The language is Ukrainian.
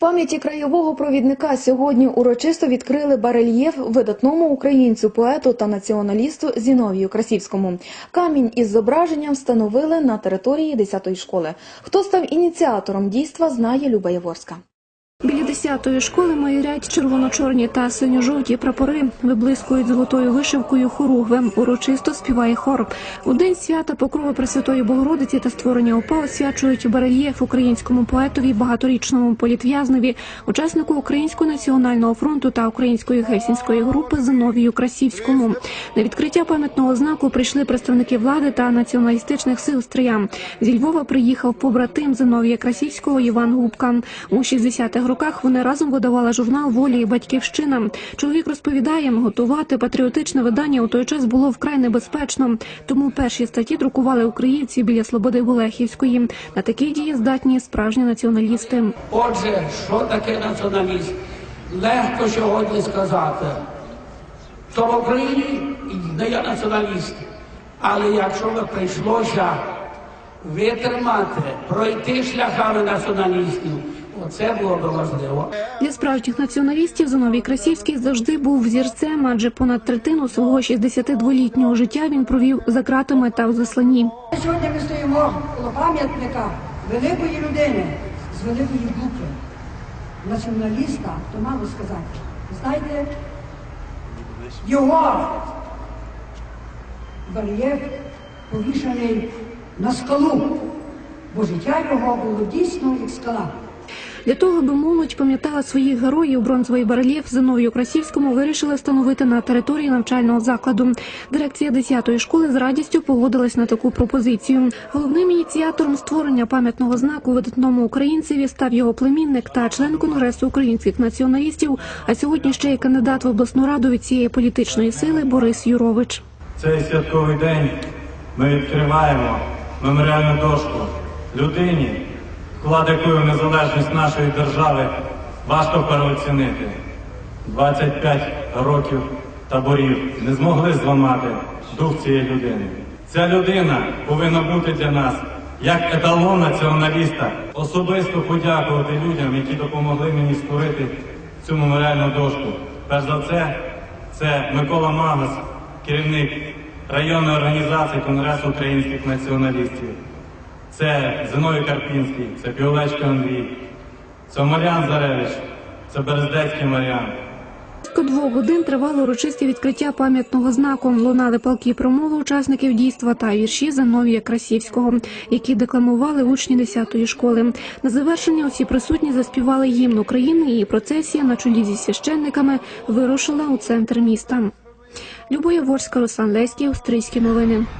Пам'яті краєвого провідника сьогодні урочисто відкрили барельєф видатному українцю, поету та націоналісту Зіновію Красівському. Камінь із зображенням встановили на території 10-ї школи. Хто став ініціатором дійства, знає Люба Яворська. Біля десятої школи майорять червоно-чорні та синьо-жовті прапори, виблискують золотою вишивкою хоругвем. Урочисто співає хор. У день свята Покрови Пресвятої Богородиці та створення ОПА освячують барельєф українському поетові, багаторічному політв'язневі, учаснику Українського національного фронту та української гельсінської групи Зиновію Красівському. На відкриття пам'ятного знаку прийшли представники влади та націоналістичних сил Стрия. Зі Львова приїхав побратим Зиновія Красівського Іван Губка. У 60-х роках вони разом видавали журнал Волі і батьківщина. Чоловік розповідає, готувати патріотичне видання у той час було вкрай небезпечно. Тому перші статті друкували українці біля Слободи Гулехівської. На такі дії здатні справжні націоналісти. Отже, що таке націоналізм? Легко сьогодні сказати. То в Україні не є націоналіст. Але якщо би прийшлося витримати, пройти шляхами націоналістів, оце було б важливо. Для справжніх націоналістів Зиновій Красівський завжди був взірцем, адже понад третину свого 62-літнього життя він провів за ґратами та в засланні. Сьогодні ми стоїмо коло пам'ятника великої людини з великої букви, націоналіста, то мало сказати. Знаєте, його бар'єр повішаний на скалу, бо життя його було дійсно як скала. Для того, аби молодь пам'ятала своїх героїв, бронзовий барельєф Зиновію Красівському вирішили встановити на території навчального закладу. Дирекція 10-ї школи з радістю погодилась на таку пропозицію. Головним ініціатором створення пам'ятного знаку видатному українцеві став його племінник та член конгресу українських націоналістів. А сьогодні ще й кандидат в обласну раду від цієї політичної сили Борис Юрович. Цей святковий день ми відкриваємо меморіальну дошку людині, вклад якої в незалежність нашої держави важко переоцінити. 25 років таборів не змогли зламати дух цієї людини. Ця людина повинна бути для нас як еталон націоналіста. Особисто подякувати людям, які допомогли мені створити цю меморіальну дошку. Перш за все, це Микола Магас, керівник районної організації Конгресу українських націоналістів. Це Зиновій Карпінський, це Піолечко Андрій, це Мар'ян Заревич, це Берездецький Мар'ян. Близько двох годин тривало урочисті відкриття пам'ятного знаку. Лунали палки промови учасників дійства та вірші Зиновія Красівського, які декламували учні 10-ї школи. На завершення усі присутні заспівали гімн України, і процесія на чолі зі священниками вирушила у центр міста. Любоя Ворська, Руслан Леський, Австрійські новини.